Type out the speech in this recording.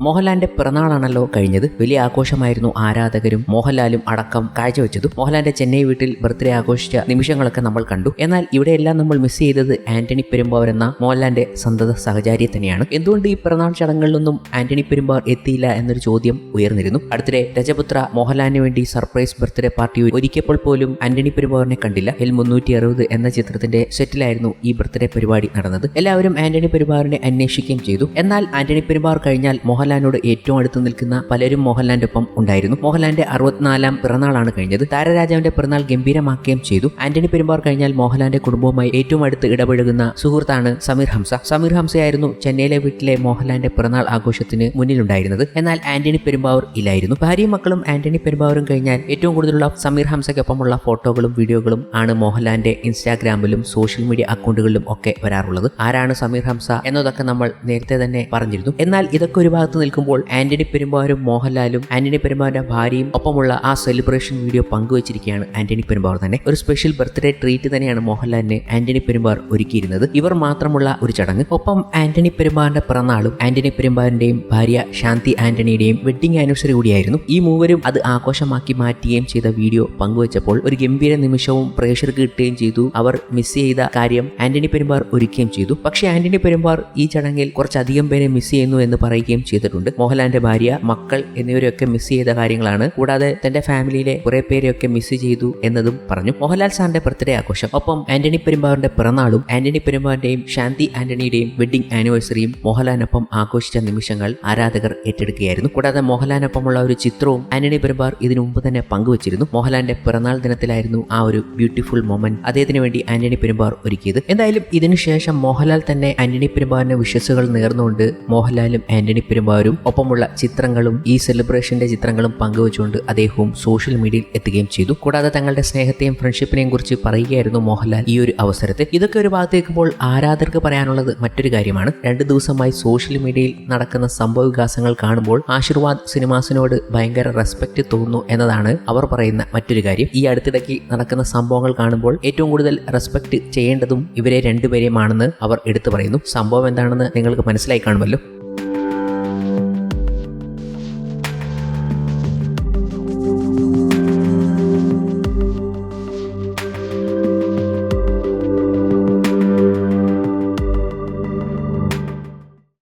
മോഹൻലാലിന്റെ പിറന്നാളാണല്ലോ കഴിഞ്ഞത്. വലിയ ആഘോഷമായിരുന്നു ആരാധകരും മോഹൻലാലും അടക്കം കാഴ്ചവെച്ചതും. മോഹൻലാലിന്റെ ചെന്നൈ വീട്ടിൽ ബർത്ത്ഡേ ആഘോഷിച്ച നിമിഷങ്ങളൊക്കെ നമ്മൾ കണ്ടു. എന്നാൽ ഇവിടെയെല്ലാം നമ്മൾ മിസ് ചെയ്തത് ആന്റണി പെരുമ്പാവർ എന്ന മോഹൻലാലിന്റെ സന്തത സഹചാരിയെ തന്നെയാണ്. എന്തുകൊണ്ട് ഈ പിറന്നാൾ ചടങ്ങുകളിലൊന്നും ആന്റണി പെരുമ്പാർ എത്തിയില്ല എന്നൊരു ചോദ്യം ഉയർന്നിരുന്നു. അടുത്തിടെ രജപുത്ര മോഹൻലാലിന് വേണ്ടി സർപ്രൈസ് ബർത്ത്ഡേ പാർട്ടി ഒരുക്കിയപ്പോൾ പോലും ആന്റണി പെരുമ്പാവറിനെ കണ്ടില്ല. എൽ മുന്നൂറ്റി അറുപത് എന്ന ചിത്രത്തിന്റെ സെറ്റിലായിരുന്നു ഈ ബർത്ത്ഡേ പരിപാടി നടന്നത്. എല്ലാവരും ആന്റണി പെരുമ്പാവറിനെ അന്വേഷിക്കുകയും ചെയ്തു. എന്നാൽ ആന്റണി പെരുമ്പാർ കഴിഞ്ഞാൽ മോഹൻലാലിനോട് ഏറ്റവും അടുത്ത് നിൽക്കുന്ന പലരും മോഹൻലാലിന്റെ ഒപ്പം ഉണ്ടായിരുന്നു. മോഹൻലാലിന്റെ അറുപത്തിനാലാം പിറന്നാളാണ് കഴിഞ്ഞത്. താരരാജാവിന്റെ പിറന്നാൾ ഗംഭീരമാക്കുകയും ചെയ്തു. ആന്റണി പെരുമ്പാർ കഴിഞ്ഞാൽ മോഹൻലാലിന്റെ കുടുംബവുമായി ഏറ്റവും അടുത്ത് ഇടപഴകുന്ന സുഹൃത്താണ് സമീർ ഹംസ. സമീർ ഹംസയായിരുന്നു ചെന്നൈയിലെ വീട്ടിലെ മോഹൻലാലിന്റെ പിറന്നാൾ ആഘോഷത്തിന് മുന്നിലുണ്ടായിരുന്നത്. എന്നാൽ ആന്റണി പെരുമ്പാവൂർ ഇല്ലായിരുന്നു. ഭാര്യയും മക്കളും ആന്റണി പെരുമ്പാവൂരും കഴിഞ്ഞാൽ ഏറ്റവും കൂടുതലുള്ള സമീർ ഹംസയ്ക്കൊപ്പമുള്ള ഫോട്ടോകളും വീഡിയോകളും ആണ് മോഹൻലാലിന്റെ ഇൻസ്റ്റാഗ്രാമിലും സോഷ്യൽ മീഡിയ അക്കൗണ്ടുകളിലും ഒക്കെ വരാറുള്ളത്. ആരാണ് സമീർ ഹംസ എന്നതൊക്കെ നമ്മൾ നേരത്തെ തന്നെ പറഞ്ഞിരുന്നു. എന്നാൽ ഇതൊക്കെ ഒരു ഭാഗത്ത് നിൽക്കുമ്പോൾ ആന്റണി പെരുമ്പാവരും മോഹൻലാലും ആന്റണി പെരുമ്പാവൂരിന്റെ ഭാര്യയും ഒപ്പമുള്ള ആ സെലിബ്രേഷൻ വീഡിയോ പങ്കുവച്ചിരിക്കുകയാണ് ആന്റണി പെരുമ്പാവർ തന്നെ. ഒരു സ്പെഷ്യൽ ബർത്ത്ഡേ ട്രീറ്റ് തന്നെയാണ് മോഹൻലാലിന് ആന്റണി പെരുമ്പാർ ഒരുക്കിയിരുന്നത്. ഇവർ മാത്രമുള്ള ഒരു ചടങ്ങ്. ഒപ്പം ആന്റണി പെരുമ്പാവൂരിന്റെ പിറന്നാളും ആന്റണി പെരുമ്പാവൂരിന്റെയും ഭാര്യ ശാന്തി ആന്റണിയുടെയും വെഡിങ് ആനിവേഴ്സറി കൂടിയായിരുന്നു. ഈ മൂവരും അത് ആഘോഷമാക്കി മാറ്റുകയും ചെയ്ത വീഡിയോ പങ്കുവച്ചപ്പോൾ ഒരു ഗംഭീര നിമിഷവും പ്രേക്ഷകർക്ക് കിട്ടുകയും ചെയ്തു. അവർ മിസ് ചെയ്ത കാര്യം ആന്റണി പെരുമ്പാർ ഒരുക്കുകയും ചെയ്തു. പക്ഷേ ആന്റണി പെരുമ്പാർ ഈ ചടങ്ങിൽ കുറച്ചധികം പേരെ മിസ് ചെയ്യുന്നു എന്ന് പറയുകയും ചെയ്തിട്ടുണ്ട്. മോഹൻലാലിന്റെ ഭാര്യ മക്കൾ എന്നിവരെയൊക്കെ മിസ് ചെയ്ത കാര്യങ്ങളാണ്. കൂടാതെ തന്റെ ഫാമിലിയിലെ കുറെ പേരെയൊക്കെ മിസ് ചെയ്തു എന്നതും പറഞ്ഞു. മോഹൻലാൽ സാറിന്റെ ബർത്ത്ഡേ ആഘോഷം. ഒപ്പം ആന്റണി പെരുമ്പാറിന്റെ പിറന്നാളും ആന്റണി പെരുമ്പാറിന്റെയും ശാന്തി ആന്റണിയുടെയും വെഡിങ് ആനിവേഴ്സറിയും മോഹൻലാലിനൊപ്പം ആഘോഷിച്ച നിമിഷങ്ങൾ ആരാധകർ ഏറ്റെടുക്കുകയായിരുന്നു. കൂടാതെ മോഹൻലാലിനൊപ്പമുള്ള ഒരു ചിത്രവും ആന്റണി പെരുമ്പാർ ഇതിനു മുമ്പ് തന്നെ പങ്കുവച്ചിരുന്നു. മോഹൻലാലിന്റെ പിറന്നാൾ ദിനത്തിലായിരുന്നു ആ ഒരു ബ്യൂട്ടിഫുൾ മൊമെന്റ് അദ്ദേഹത്തിന് വേണ്ടി ആന്റണി പെരുമ്പാർ ഒരുക്കിയത്. എന്തായാലും ഇതിനുശേഷം മോഹൻലാൽ തന്നെ ആന്റണി പെരുമ്പാറിന് വിശ്വസുകൾ നേർന്നുകൊണ്ട് മോഹൻലാലും ആന്റണി പെരുമ്പാവൂരും ഒപ്പമുള്ള ചിത്രങ്ങളും ഈ സെലിബ്രേഷന്റെ ചിത്രങ്ങളും പങ്കുവച്ചുകൊണ്ട് അദ്ദേഹവും സോഷ്യൽ മീഡിയയിൽ എത്തുകയും ചെയ്തു. കൂടാതെ തങ്ങളുടെ സ്നേഹത്തെയും ഫ്രണ്ട്ഷിപ്പിനെയും കുറിച്ച് പറയുകയായിരുന്നു മോഹൻലാൽ ഈ ഒരു അവസരത്തിൽ. ഇതൊക്കെ ഒരു ഭാഗത്തേക്കുമ്പോൾ ആരാധകർക്ക് പറയാനുള്ളത് മറ്റൊരു കാര്യമാണ്. രണ്ടു ദിവസമായി സോഷ്യൽ മീഡിയയിൽ നടക്കുന്ന സംഭവ വികാസങ്ങൾ കാണുമ്പോൾ ആശീർവാദ് സിനിമാസിനോട് ഭയങ്കര റെസ്പെക്ട് തോന്നുന്നു എന്നതാണ് അവർ പറയുന്ന മറ്റൊരു കാര്യം. ഈ അടുത്തിടയ്ക്ക് നടക്കുന്ന സംഭവങ്ങൾ കാണുമ്പോൾ ഏറ്റവും കൂടുതൽ റെസ്പെക്ട് ചെയ്യേണ്ടതും ഇവരെ രണ്ടുപേരെയുമാണെന്ന് അവർ എടുത്തു പറയുന്നു. സംഭവം എന്താണെന്ന് നിങ്ങൾക്ക് മനസ്സിലായി കാണുമല്ലോ.